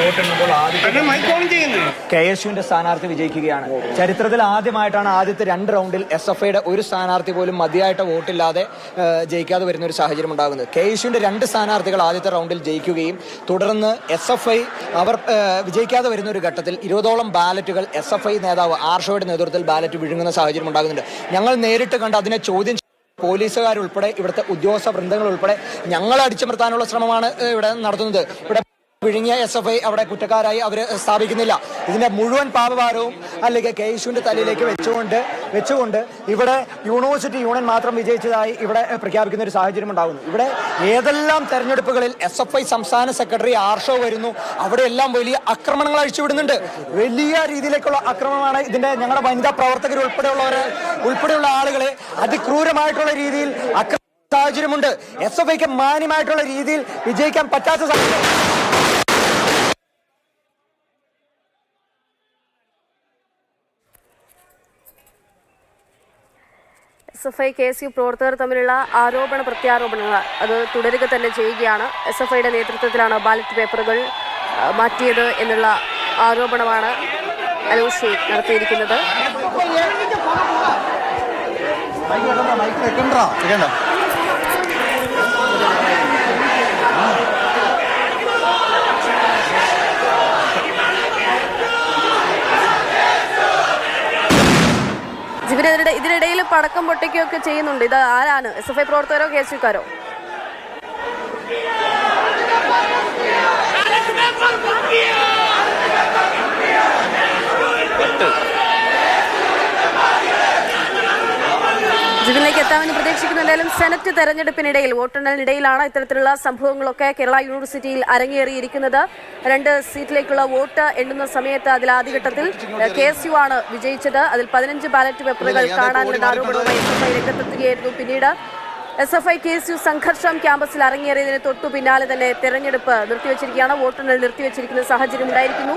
വോട്ടെണ്ണുമ്പോൾ ആദ്യത്തെ mic on ചെയ്യുന്നു. K S യുവിന്റെ സ്ഥാനാർത്ഥി വിജയിക്കുകയാണ്. ചരിത്രത്തിൽ ആദ്യമായിട്ടാണ് ആദ്യത്തെ രണ്ട് റൗണ്ടിൽ എസ് എഫ് ഐയുടെ ഒരു സ്ഥാനാർത്ഥി പോലും മതിയായിട്ട് വോട്ടില്ലാതെ ജയിക്കാതെ വരുന്ന ഒരു സാഹചര്യം ഉണ്ടാകുന്നത്. കെ എസ് യുവിന്റെ രണ്ട് സ്ഥാനാർത്ഥികൾ ആദ്യത്തെ റൗണ്ടിൽ ജയിക്കുകയും തുടർന്ന് എസ് എഫ് ഐ അവർ വിജയിക്കാതെ വരുന്ന ഒരു ഘട്ടത്തിൽ ഇരുപതോളം ബാലറ്റുകൾ എസ് എഫ് ഐ നേതാവ് ആർഷോയുടെ നേതൃത്വത്തിൽ ബാലറ്റ് വിഴുങ്ങുന്ന സാഹചര്യം ഉണ്ടാകുന്നുണ്ട്. ഞങ്ങൾ നേരിട്ട് കണ്ട് അതിനെ ചോദ്യം പോലീസുകാരുൾപ്പെടെ ഇവിടുത്തെ ഉദ്യോഗസ്ഥ വൃന്ദങ്ങൾ ഉൾപ്പെടെ ഞങ്ങളെ അടിച്ചമർത്താനുള്ള ശ്രമമാണ് ഇവിടെ നടത്തുന്നത്. ഇവിടെ വിഴുങ്ങിയ എസ് എഫ് ഐ അവിടെ കുറ്റക്കാരായി അവർ സ്ഥാപിക്കുന്നില്ല. ഇതിന്റെ മുഴുവൻ പാപഭാരവും അല്ലെങ്കിൽ കെ യേശുവിന്റെ തലയിലേക്ക് വെച്ചുകൊണ്ട് വെച്ചുകൊണ്ട് ഇവിടെ യൂണിവേഴ്സിറ്റി യൂണിയൻ മാത്രം വിജയിച്ചതായി ഇവിടെ പ്രഖ്യാപിക്കുന്ന ഒരു സാഹചര്യം ഉണ്ടാകുന്നു. ഇവിടെ ഏതെല്ലാം തെരഞ്ഞെടുപ്പുകളിൽ എസ് എഫ് ഐ സംസ്ഥാന സെക്രട്ടറി ആർഷോ വരുന്നു അവിടെയെല്ലാം വലിയ ആക്രമണങ്ങൾ അഴിച്ചുവിടുന്നുണ്ട്. വലിയ രീതിയിലേക്കുള്ള ആക്രമണമാണ് ഇതിന്റെ ഞങ്ങളുടെ വനിതാ പ്രവർത്തകർ ഉൾപ്പെടെയുള്ളവരെ ഉൾപ്പെടെയുള്ള ആളുകളെ അതിക്രൂരമായിട്ടുള്ള രീതിയിൽ സാഹചര്യമുണ്ട് എസ് എഫ് ഐക്ക് മാന്യമായിട്ടുള്ള രീതിയിൽ വിജയിക്കാൻ പറ്റാത്ത സാഹചര്യം S F I K S U പ്രവർത്തകർ തമ്മിലുള്ള ആരോപണ പ്രത്യാരോപണങ്ങൾ അത് തുടരുക തന്നെ ചെയ്യുകയാണ് എസ് എഫ് ഐയുടെ നേതൃത്വത്തിലാണ് ബാലറ്റ് പേപ്പറുകൾ മാറ്റിയത് എന്നുള്ള ആരോപണമാണ് അലോഷി നടത്തിയിരിക്കുന്നത് ഇതിനിടെ ഇതിനിടയിൽ പടക്കം പൊട്ടിക്കുകയൊക്കെ ചെയ്യുന്നുണ്ട്. ഇത് ആരാണ്? എസ് എഫ് ഐ പ്രവർത്തകരോ കെ എസ് യുക്കാരോ ജിബിനിലേക്ക് എത്താമെന്ന് പ്രതീക്ഷിക്കുന്നു. എന്തായാലും സെനറ്റ് തെരഞ്ഞെടുപ്പിനിടയിൽ വോട്ടെണ്ണലിനിടയിലാണ് ഇത്തരത്തിലുള്ള സംഭവങ്ങളൊക്കെ കേരള യൂണിവേഴ്സിറ്റിയിൽ അരങ്ങേറിയിരിക്കുന്നത്. രണ്ട് സീറ്റിലേക്കുള്ള വോട്ട് എണ്ണുന്ന സമയത്ത് അതിൽ ആദ്യഘട്ടത്തിൽ കെ എസ് യു ആണ് വിജയിച്ചത്. അതിൽ പതിനഞ്ച് ബാലറ്റ് പേപ്പറുകൾ കാണാനുള്ള ആരോപണവുമായി എസ് എഫ് ഐ രംഗത്തെത്തുകയായിരുന്നു പിന്നീട്. S F I K S U സംഘർഷം ക്യാമ്പസിൽ അരങ്ങേറിയതിന് തൊട്ടു പിന്നാലെ തന്നെ തെരഞ്ഞെടുപ്പ് നിർത്തിവച്ചിരിക്കുകയാണ്. വോട്ടെണ്ണൽ നിർത്തിവച്ചിരിക്കുന്ന സാഹചര്യം ഉണ്ടായിരിക്കുന്നു.